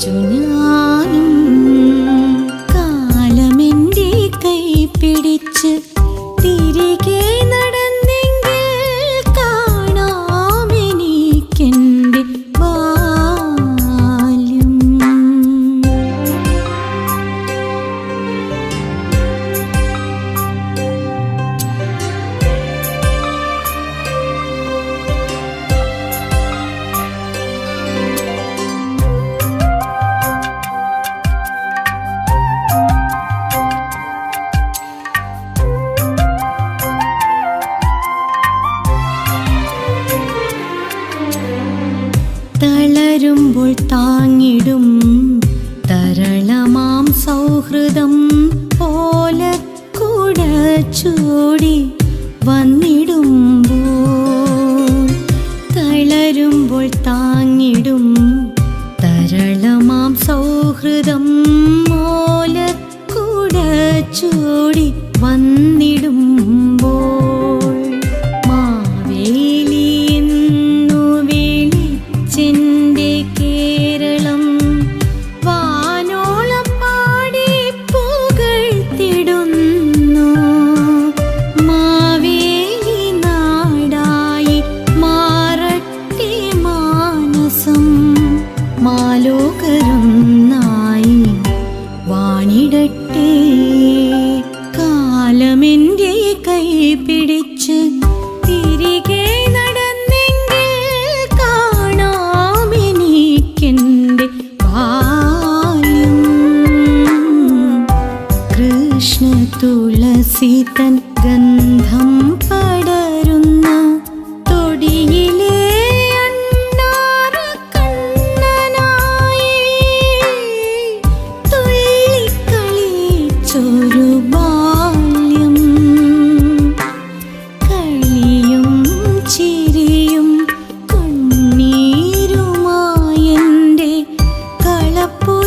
വെച്ചു ഞാനും കാലമെന്റെ കൈ പിടിച്ച് തളരുമ്പോൾ താങ്ങിടും തരളമാം സൗഹൃദം പോലെ ചൂടി വന്നിടുമ്പോൾ. തളരുമ്പോൾ താങ്ങിടും തരളമാം സൗഹൃദം പോലെ കൂടെ ചൂടി വന്നിടുമ്പോൾ വാണിടട്ടെ കാലമെന്റെ കൈ പിടിച്ച് തിരികെ നടന്നെങ്കിൽ കാണാമെനിക്കെന്റെ ബാല്യം കൃഷ്ണ തുളസി തൻ ഗന്ധം ബാല്യം ചിരിയും കണ്ണീരുമായ കളപ്പു